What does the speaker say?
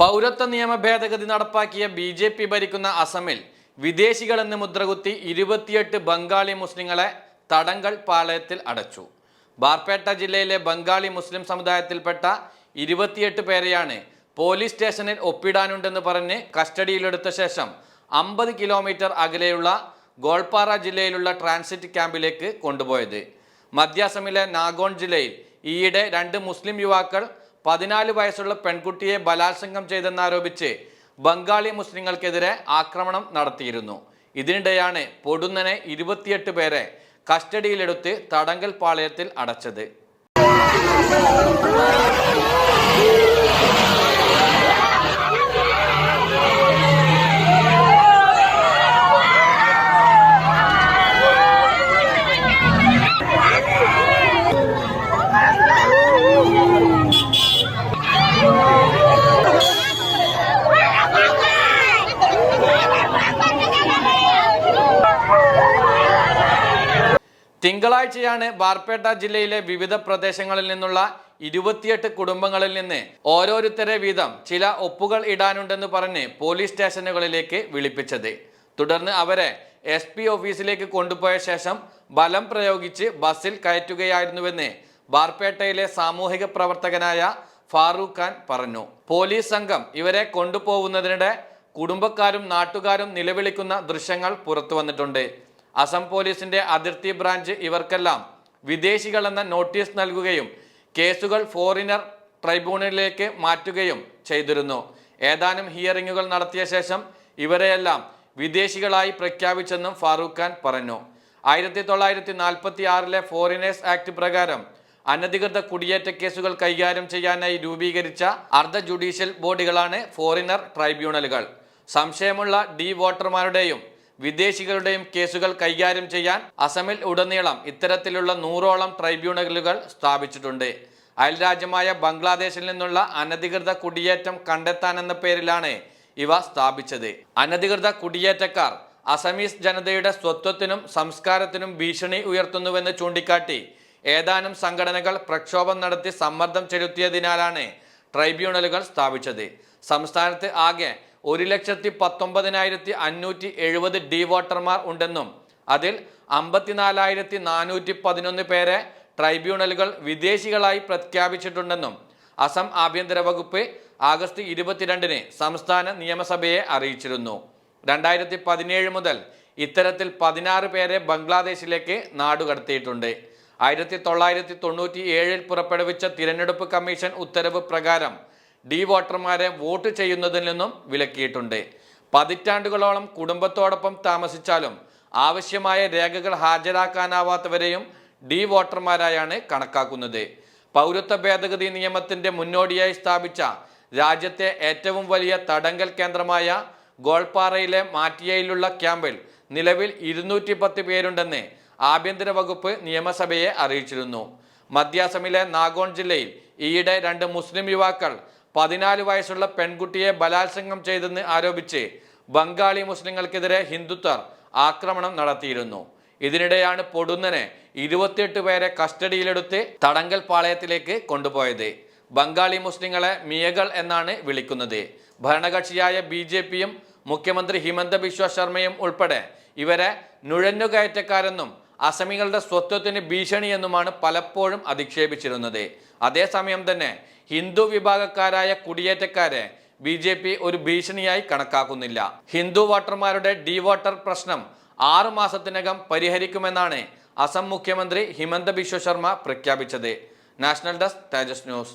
പൗരത്വ നിയമ ഭേദഗതി നടപ്പാക്കിയ ബി ജെ പി ഭരിക്കുന്ന അസമിൽ വിദേശികളെന്ന് മുദ്രകുത്തി ഇരുപത്തിയെട്ട് ബംഗാളി മുസ്ലിങ്ങളെ തടങ്കൽ പാളയത്തിൽ അടച്ചു. ബാർപേട്ട ജില്ലയിലെ ബംഗാളി മുസ്ലിം സമുദായത്തിൽപ്പെട്ട ഇരുപത്തിയെട്ട് പേരെയാണ് പോലീസ് സ്റ്റേഷനിൽ ഒപ്പിടാനുണ്ടെന്ന് പറഞ്ഞ് കസ്റ്റഡിയിലെടുത്ത ശേഷം അമ്പത് കിലോമീറ്റർ അകലെയുള്ള ഗോൾപാറ ജില്ലയിലുള്ള ട്രാൻസിറ്റ് ക്യാമ്പിലേക്ക് കൊണ്ടുപോയത്. മധ്യാസമിലെ നാഗോൺ ജില്ലയിൽ ഈയിടെ രണ്ട് മുസ്ലിം യുവാക്കൾ പതിനാല് വയസ്സുള്ള പെൺകുട്ടിയെ ബലാത്സംഗം ചെയ്തെന്നാരോപിച്ച് ബംഗാളി മുസ്ലിങ്ങൾക്കെതിരെ ആക്രമണം നടത്തിയിരുന്നു. ഇതിനിടെയാണ് പൊടുന്നനെ ഇരുപത്തിയെട്ട് പേരെ കസ്റ്റഡിയിലെടുത്ത് തടങ്കൽ പാളയത്തിൽ അടച്ചത്. തിങ്കളാഴ്ചയാണ് ബാർപേട്ട ജില്ലയിലെ വിവിധ പ്രദേശങ്ങളിൽ നിന്നുള്ള ഇരുപത്തിയെട്ട് കുടുംബങ്ങളിൽ നിന്ന് ഓരോരുത്തരെ വീതം ചില ഒപ്പുകൾ ഇടാനുണ്ടെന്ന് പറഞ്ഞ് പോലീസ് സ്റ്റേഷനുകളിലേക്ക് വിളിപ്പിച്ചത്. തുടർന്ന് അവരെ എസ് പി ഓഫീസിലേക്ക് കൊണ്ടുപോയ ശേഷം ബലം പ്രയോഗിച്ച് ബസ്സിൽ കയറ്റുകയായിരുന്നുവെന്ന് ബാർപേട്ടയിലെ സാമൂഹിക പ്രവർത്തകനായ ഫാറൂഖ് ഖാൻ പറഞ്ഞു. പോലീസ് സംഘം ഇവരെ കൊണ്ടുപോകുന്നതിനിടെ കുടുംബക്കാരും നാട്ടുകാരും നിലവിളിക്കുന്ന ദൃശ്യങ്ങൾ പുറത്തു വന്നിട്ടുണ്ട് അസം പോലീസിന്റെ അതിർത്തി ബ്രാഞ്ച് ഇവർക്കെല്ലാം വിദേശികളെന്ന നോട്ടീസ് നൽകുകയും കേസുകൾ ഫോറിനർ ട്രൈബ്യൂണലിലേക്ക് മാറ്റുകയും ചെയ്തിരുന്നു. ഏതാനും ഹിയറിങ്ങുകൾ നടത്തിയ ശേഷം ഇവരെയെല്ലാം വിദേശികളായി പ്രഖ്യാപിച്ചെന്നും ഫാറൂഖ് ഖാൻ പറഞ്ഞു. ആയിരത്തി തൊള്ളായിരത്തി നാൽപ്പത്തി ആറിലെ ഫോറിനേഴ്സ് ആക്ട് പ്രകാരം അനധികൃത കുടിയേറ്റ കേസുകൾ കൈകാര്യം ചെയ്യാനായി രൂപീകരിച്ച അർദ്ധ ജുഡീഷ്യൽ ബോഡികളാണ് ഫോറിനർ ട്രൈബ്യൂണലുകൾ. സംശയമുള്ള ഡി വോട്ടർമാരുടെയും വിദേശികളുടെയും കേസുകൾ കൈകാര്യം ചെയ്യാൻ അസമിൽ ഉടനീളം ഇത്തരത്തിലുള്ള നൂറോളം ട്രൈബ്യൂണലുകൾ സ്ഥാപിച്ചിട്ടുണ്ട്. അയൽരാജ്യമായ ബംഗ്ലാദേശിൽ നിന്നുള്ള അനധികൃത കുടിയേറ്റം കണ്ടെത്താനെന്ന പേരിലാണ് ഇവ സ്ഥാപിച്ചത്. അനധികൃത കുടിയേറ്റക്കാർ അസമീസ് ജനതയുടെ സ്വത്വത്തിനും സംസ്കാരത്തിനും ഭീഷണി ഉയർത്തുന്നുവെന്ന് ചൂണ്ടിക്കാട്ടി ഏതാനും സംഘടനകൾ പ്രക്ഷോഭം നടത്തി സമ്മർദ്ദം ചെലുത്തിയതിനാലാണ് ട്രൈബ്യൂണലുകൾ സ്ഥാപിച്ചത്. സംസ്ഥാനത്ത് ആകെ ഒരു ലക്ഷത്തി പത്തൊമ്പതിനായിരത്തി അഞ്ഞൂറ്റി എഴുപത് ഡി വോട്ടർമാർ ഉണ്ടെന്നും അതിൽ അമ്പത്തിനാലായിരത്തി നാനൂറ്റി പതിനൊന്ന് പേരെ ട്രൈബ്യൂണലുകൾ വിദേശികളായി പ്രഖ്യാപിച്ചിട്ടുണ്ടെന്നും അസം ആഭ്യന്തര വകുപ്പ് ആഗസ്റ്റ് ഇരുപത്തിരണ്ടിന് സംസ്ഥാന നിയമസഭയെ അറിയിച്ചിരുന്നു. രണ്ടായിരത്തി പതിനേഴ് മുതൽ ഇത്തരത്തിൽ പതിനാറ് പേരെ ബംഗ്ലാദേശിലേക്ക് നാടുകടത്തിയിട്ടുണ്ട് ആയിരത്തി തൊള്ളായിരത്തി തൊണ്ണൂറ്റി ഏഴിൽ പുറപ്പെടുവിച്ച തിരഞ്ഞെടുപ്പ് കമ്മീഷൻ ഉത്തരവ് പ്രകാരം ഡി വോട്ടർമാരെ വോട്ട് ചെയ്യുന്നതിൽ നിന്നും വിലക്കിയിട്ടുണ്ട്. പതിറ്റാണ്ടുകളോളം കുടുംബത്തോടൊപ്പം താമസിച്ചാലും ആവശ്യമായ രേഖകൾ ഹാജരാക്കാനാവാത്തവരെയും ഡി വോട്ടർമാരായാണ് കണക്കാക്കുന്നത്. പൗരത്വ ഭേദഗതി നിയമത്തിന്റെ മുന്നോടിയായി സ്ഥാപിച്ച രാജ്യത്തെ ഏറ്റവും വലിയ തടങ്കൽ കേന്ദ്രമായ ഗോൾപാറയിലെ മാറ്റിയയിലുള്ള ക്യാമ്പിൽ നിലവിൽ ഇരുന്നൂറ്റി പത്ത് പേരുണ്ടെന്ന് ആഭ്യന്തര വകുപ്പ് നിയമസഭയെ അറിയിച്ചിരുന്നു. മധ്യാസമിലെ നാഗോൺ ജില്ലയിൽ ഈയിടെ രണ്ട് മുസ്ലിം യുവാക്കൾ പതിനാല് വയസ്സുള്ള പെൺകുട്ടിയെ ബലാത്സംഗം ചെയ്തെന്ന് ആരോപിച്ച് ബംഗാളി മുസ്ലിങ്ങൾക്കെതിരെ ഹിന്ദുത്വർ ആക്രമണം നടത്തിയിരുന്നു. ഇതിനിടെയാണ് പൊടുന്നനെ ഇരുപത്തിയെട്ട് പേരെ കസ്റ്റഡിയിലെടുത്ത് തടങ്കൽ പാളയത്തിലേക്ക് കൊണ്ടുപോയത്. ബംഗാളി മുസ്ലിങ്ങളെ മിയകൾ എന്നാണ് വിളിക്കുന്നത്. ഭരണകക്ഷിയായ ബി ജെ പിയും മുഖ്യമന്ത്രി ഹിമന്ത ബിശ്വ ശർമ്മയും ഉൾപ്പെടെ ഇവരെ നുഴഞ്ഞുകയറ്റക്കാരെന്നും അസമികളുടെ സ്വത്വത്തിന് ഭീഷണിയെന്നുമാണ് പലപ്പോഴും അധിക്ഷേപിച്ചിരുന്നത്. അതേസമയം തന്നെ ഹിന്ദു വിഭാഗക്കാരായ കുടിയേറ്റക്കാരെ ബി ജെ പി ഒരു ഭീഷണിയായി കണക്കാക്കുന്നില്ല. ഹിന്ദു വോട്ടർമാരുടെ ഡി വോട്ടർ പ്രശ്നം ആറു മാസത്തിനകം പരിഹരിക്കുമെന്നാണ് അസം മുഖ്യമന്ത്രി ഹിമന്ത ബിശ്വ ശർമ്മ പ്രഖ്യാപിച്ചത്. National desk Tejas news.